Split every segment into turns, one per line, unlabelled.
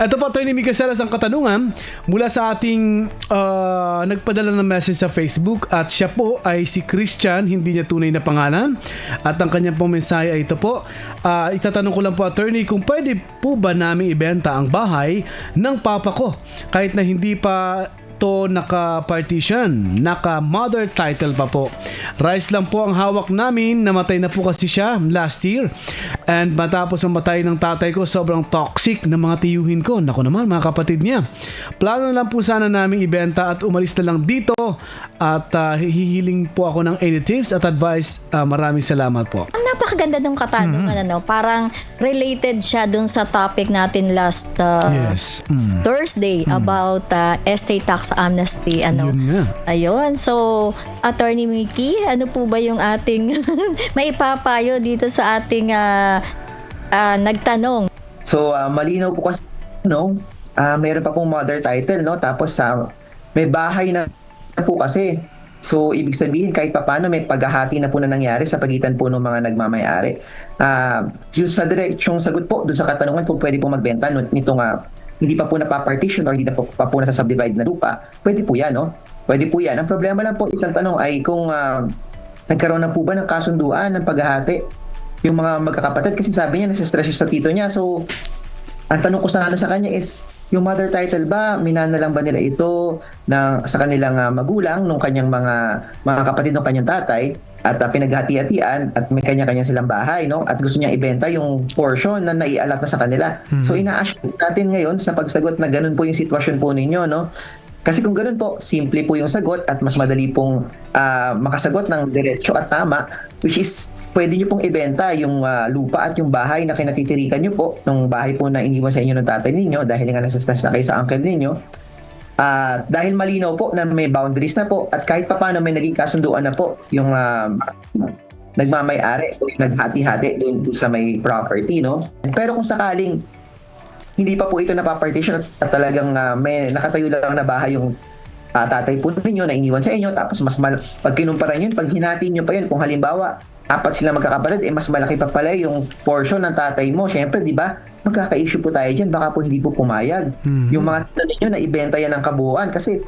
Ito po, Attorney Mika Salas ang katanungan. Mula sa ating ah, nagpadala ng message sa Facebook at siya po ay si Christian, hindi niya tunay na pangalan. At ang kanyang pong mensahe ay ito po, ah, itatanong ko lang po, Attorney, kung pwede po ba namin ibenta ang bahay ng papa ko? Kahit na hindi pa to naka-partition, naka-mother title pa po. Rice lang po ang hawak namin, namatay na po kasi siya last year. And matapos mamatay ng tatay ko, sobrang toxic na mga tiyuhin ko. Nako naman, mga kapatid niya. Plano lang po sana namin ibenta at umalis na lang dito at ah, hihiling po ako ng any tips at advice. Ah, maraming salamat po.
Ang napakaganda ng katanungan,
Mm-hmm.
ano, parang related siya dun sa topic natin last uh,
Yes. Mm.
Thursday about uh, estate tax amnesty. Ano,
Yun.
Ayun. So, Attorney Mickey, ano po ba yung ating may ipapayo dito sa ating ah, ah, nagtanong?
So, ah, malinaw po kasi, no? Ah, mayroon pa pong mother title, no? Tapos, sa may bahay na po kasi. So, ibig sabihin, kahit papano may paghahati na po na nangyari sa pagitan po ng mga nagmamayari. Ah, yung sa direksyong sagot po, dun sa katanungan kung pwede po magbenta nitong ah, hindi pa po napapartition or hindi na po, pa po nasa subdivide na lupa, pwede po yan, no? Pwede po yan. Ang problema lang po, isang tanong ay kung ah, nagkaroon na po ba ng kasunduan ng paghahati yung mga magkakapatid kasi sabi niya nasa-stress siya sa tito niya. So, ang tanong ko sana sa kanya is, yung mother title ba, minana lang ba nila ito na, sa kanilang ah, magulang, nung kanyang mga, mga kapatid ng kanyang tatay, at uh, pinaghati-hatian at may kanya-kanya silang bahay, no? At gusto niya ibenta yung portion na naialat na sa kanila. So, ina-assure natin ngayon sa pagsagot na ganun po yung sitwasyon po ninyo, no? Kasi kung ganun po, simple po yung sagot at mas madali pong ah, makasagot ng diretso at tama, which is pwede nyo pong ibenta yung ah, lupa at yung bahay na kinatitirikan nyo po, nung bahay po na iniwan sa inyo ng tatay ninyo dahil nga nasa stress na kayo sa uncle ninyo. Ah, dahil malinaw po na may boundaries na po at kahit pa paano may naging kasunduan na po yung ah, nagmamay-ari o naghati-hati doon sa may property, no? Pero kung sakaling hindi pa po ito napapartition at, at talagang ah, may nakatayo lang na bahay yung ah, tatay po ninyo na iniwan sa inyo tapos mas mal- pag kinumpara yun, pag hinati nyo pa yun kung halimbawa apat sila magkakapatid eh mas malaki pa pala yung portion ng tatay mo. Syempre di ba magkaka-issue po tayo dyan. Baka po hindi po pumayag.
Mhm.
yung mga tito ninyo na ibenta yan ng kabuuan. Kasi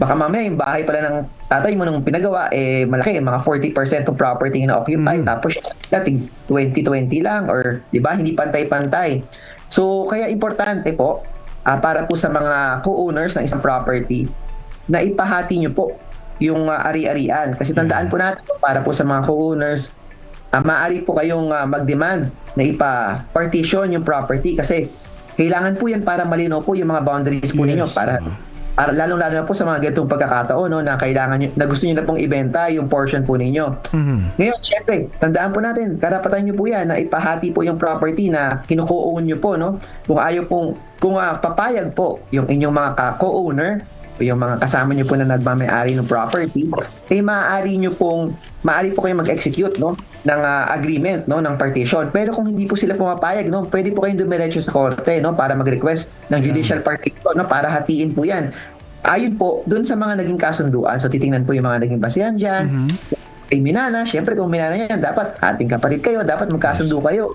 baka mamaya yung bahay pala ng tatay mo nung pinagawa eh malaki. Mga 40% ng property na occupy.
Mhm.
tapos dating 20-20 lang or di ba hindi pantay-pantay. So kaya importante po ah, para po sa mga co-owners ng isang property na ipahati nyo po yung ah, ari-arian. Kasi tandaan po natin para po sa mga co-owners ah, maaari po kayong ah, mag-demand na ipa-partition yung property kasi kailangan po yan para malinaw po yung mga boundaries po ninyo
Yes.
para para lalong-lalo na po sa mga ganitong pagkakataon no, na kailangan nyo, na gusto niyo na pong ibenta yung portion po ninyo.
Mhm.
Ngayon, syempre, tandaan po natin, karapatan nyo po yan na ipahati po yung property na kinuko-own nyo po, no? Kung ayaw pong, kung ah, papayag po yung inyong mga co-owner, yung mga kasama nyo po na nagmamayari ng property, eh maaari nyo pong, maaari po kayong mag-execute, no? ng ah, agreement, no? ng partition. Pero kung hindi po sila pumapayag, no? pwede po kayong dumiretso sa korte, no? para mag-request ng judicial partition, no? para hatiin po yan. Ayon po, dun sa mga naging kasunduan, so titingnan po yung mga naging basihan dyan,
Mhm.
kay Minana, syempre kung Minana yan, dapat ating kapatid kayo, dapat magkasundo kayo.